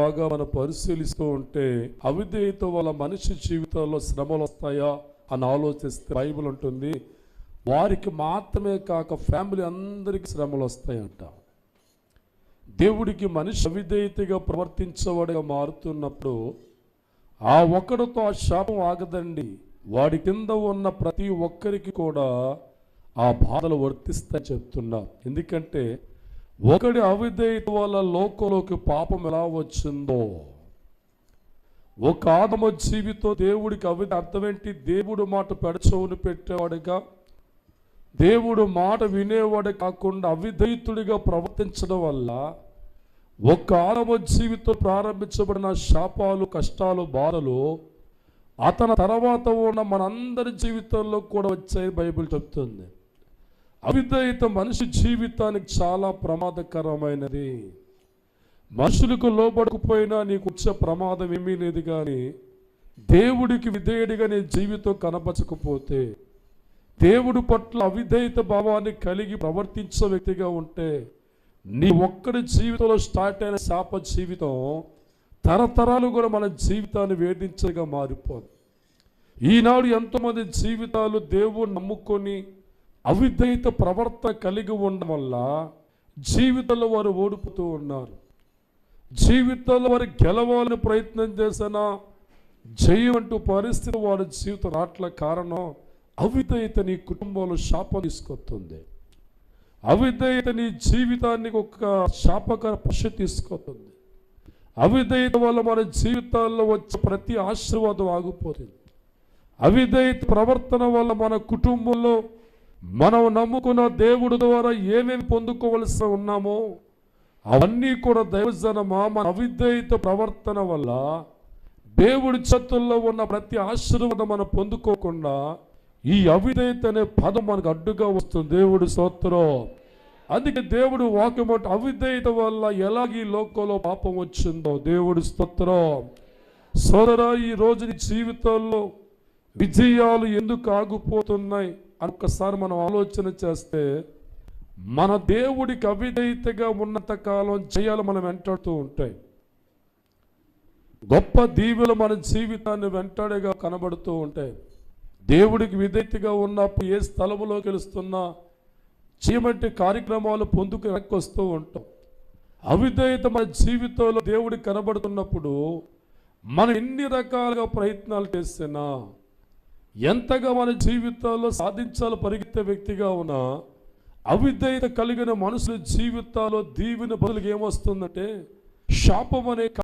బాగా మనం పరిశీలిస్తూ ఉంటే అవిధేయత వల్ల మనిషి జీవితంలో శ్రమలు వస్తాయా అని ఆలోచిస్తే బైబుల్ ఉంటుంది. వారికి మాత్రమే కాక ఫ్యామిలీ అందరికీ శ్రమలు వస్తాయంట. దేవుడికి మనిషి అవిధేయతగా ప్రవర్తించేవాడిగా మారుతున్నప్పుడు ఆ ఒక్కడితో ఆ శాపం ఆగదండి. వాడి కింద ఉన్న ప్రతి ఒక్కరికి కూడా ఆ బాధలు వర్తిస్తాయి చెప్తున్నా. ఎందుకంటే ఒకడి అవిధేయత వల్ల లోకంలోకి పాపం ఎలా వచ్చిందో? ఒక ఆదమ జీవితం దేవుడికి అవిధ అర్థం ఏంటి దేవుడు మాట పెడచవును పెట్టేవాడుగా దేవుడు మాట వినేవాడు కాకుండా అవిధేయుతుడిగా ప్రవర్తించడం వల్ల ఒక్క ఆదమ జీవితం ప్రారంభించబడిన శాపాలు కష్టాలు బాధలు అతని తర్వాత ఉన్న మనందరి జీవితంలో కూడా వచ్చాయి బైబిల్ చెప్తుంది. అవిధేయత మనిషి జీవితానికి చాలా ప్రమాదకరమైనది. మనుషులకు లోబడకపోయినా నీకు వచ్చే ప్రమాదం ఏమీ లేదు కానీ దేవుడికి విధేయుడిగా నీ జీవితం కనపరచకపోతే దేవుడు పట్ల అవిధేయత భావాన్ని కలిగి ప్రవర్తించే వ్యక్తిగా ఉంటే నీ ఒక్కడి జీవితంలో స్టార్ట్ అయిన శాప జీవితం తరతరాలు కూడా మన జీవితాన్ని వేధించగా మారిపోదు. ఈనాడు ఎంతోమంది జీవితాలు దేవుడు నమ్ముకొని అవిధేయత ప్రవర్తన కలిగి ఉండడం వల్ల జీవితంలో వారు ఓడిపోతూ ఉన్నారు. జీవితంలో వారు గెలవాలని ప్రయత్నం చేసినా జయమంటూ పరిస్థితి వారి జీవితం రాట్ల కారణం అవిధేయత నీ కుటుంబంలో శాపం తీసుకొస్తుంది. అవిధేయత నీ జీవితానికి ఒక శాపకర పశ తీసుకొస్తుంది. అవిధేయత వల్ల మన జీవితాల్లో వచ్చే ప్రతి ఆశీర్వాదం ఆగిపోతుంది. అవిధేయత ప్రవర్తన వల్ల మన కుటుంబంలో మనం నమ్ముకున్న దేవుడి ద్వారా ఏమేమి పొందుకోవలసి ఉన్నామో అవన్నీ కూడా దైవజనమా మన అవిధేయత ప్రవర్తన వల్ల దేవుడి చేతుల్లో ఉన్న ప్రతి ఆశీర్వాదం మనం పొందుకోకుండా ఈ అవిధేయత అనే పదం మనకు అడ్డుగా వస్తుంది. దేవుడి స్తోత్రం. అందుకే దేవుడు వాక్యం అవిధేయత వల్ల ఎలాగ ఈ లోకంలో పాపం వచ్చిందో దేవుడి స్తోత్రం. సోదరా ఈ రోజు నీ జీవితంలో విజయాలు ఎందుకు ఆగిపోతున్నాయి? ఒక్కసారి మనం ఆలోచన చేస్తే మన దేవుడికి అవిధేయతగా ఉన్నంత కాలం చేయాలి మనం వెంటాడుతూ ఉంటాయి. గొప్ప దీవులు మన జీవితాన్ని వెంటాడేగా కనబడుతూ ఉంటాయి. దేవుడికి విధేయతగా ఉన్నప్పుడు ఏ స్థలములోకి వెళుస్తున్నా చేయమంటే కార్యక్రమాలు పొందుకు వెనక్కి వస్తూ ఉంటాం. అవిధేయత మన జీవితంలో దేవుడికి కనబడుతున్నప్పుడు మనం ఎన్ని రకాలుగా ప్రయత్నాలు చేసినా ఎంతగా మన జీవితాల్లో సాధించాలి పరిగెత్తే వ్యక్తిగా ఉన్నా అవిధేయత కలిగిన మనుషుల జీవితాల్లో దీవిన బదులుగా ఏమొస్తుందంటే శాపం అనే